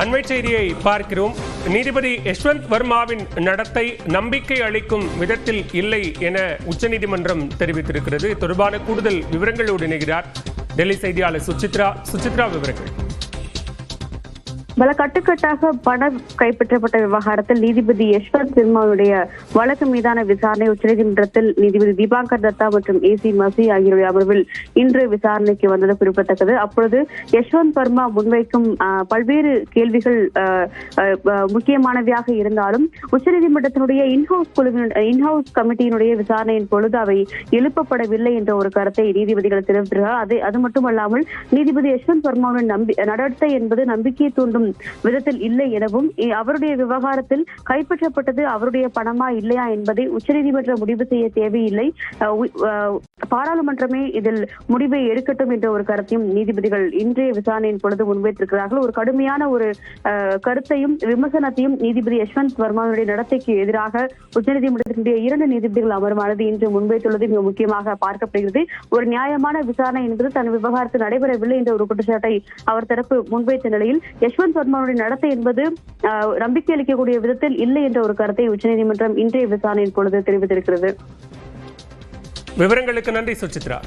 அண்மை செய்தியை பார்க்கிறோம். நீதிபதி யஷ்வந்த் வர்மாவின் நடத்தை நம்பிக்கை அளிக்கும் விதத்தில் இல்லை என உச்சநீதிமன்றம் தெரிவித்திருக்கிறது. தொடர்பான கூடுதல் விவரங்களோடு இணைகிறார். டெல்லி செய்தியாளர் சுசித்ரா. சுசித்ரா விவரங்கள். பல கட்டுக்கட்டாக பணம் கைப்பற்றப்பட்ட விவகாரத்தில் நீதிபதி யஷ்வந்த் சின்மாவுடைய வழக்கு மீதான விசாரணை உச்சநீதிமன்றத்தில் நீதிபதி தீபாங்கர் தத்தா மற்றும் ஏ சி மசி ஆகியோருடைய அமர்வில் இன்று விசாரணைக்கு வந்தது குறிப்பிடத்தக்கது. அப்பொழுது யஷ்வந்த் வர்மா முன்வைக்கும் பல்வேறு கேள்விகள் முக்கியமானவையாக இருந்தாலும் உச்சநீதிமன்றத்தினுடைய இன்ஹவுஸ் குழுவின் இன்ஹவுஸ் கமிட்டியினுடைய விசாரணையின் பொழுது அவை எழுப்பப்படவில்லை என்ற ஒரு கருத்தை நீதிபதிகள் தெரிவித்திருக்கிறார் அது அது மட்டுமல்லாமல் நீதிபதி யஷ்வந்த் வர்மாவின் நம்பி நடத்தை என்பது நம்பிக்கையை தூண்டும் விதத்தில் இல்லை எனவும் அவருடைய விவகாரத்தில் கைப்பற்றப்பட்டது அவருடைய பணமா இல்லையா என்பதை உச்சநீதிமன்றம் முடிவு செய்ய தேவையில்லை. பாராளுமன்றமே இதில் முடிவை எடுக்கட்டும் என்ற ஒரு கருத்தையும் நீதிபதிகள் இன்றைய விசாரணையின் பொழுது முன்வைத்திருக்கிறார்கள். ஒரு கடுமையான ஒரு கருத்தையும் விமர்சனத்தையும் நீதிபதி யஷ்வந்த் வர்மாவுடைய நடத்தைக்கு எதிராக உச்சநீதிமன்றத்தினுடைய இரண்டு நீதிபதிகள் அமர்வானது இன்று முன்வைத்துள்ளது. மிக முக்கியமாக பார்க்கப்படுகிறது. ஒரு நியாயமான விசாரணை என்பது தன் விவகாரத்தில் நடைபெறவில்லை என்ற ஒரு குற்றச்சாட்டை அவர் தரப்பு முன்வைத்த நிலையில் யஷ்வந்த் வர்மாவுடைய நடத்தை என்பது நம்பிக்கை அளிக்கக்கூடிய விதத்தில் இல்லை என்ற ஒரு கருத்தை உச்சநீதிமன்றம் இன்றைய விசாரணையின் பொழுது தெரிவித்திருக்கிறது. விவரங்களுக்கு நன்றி சுச்சித்ரா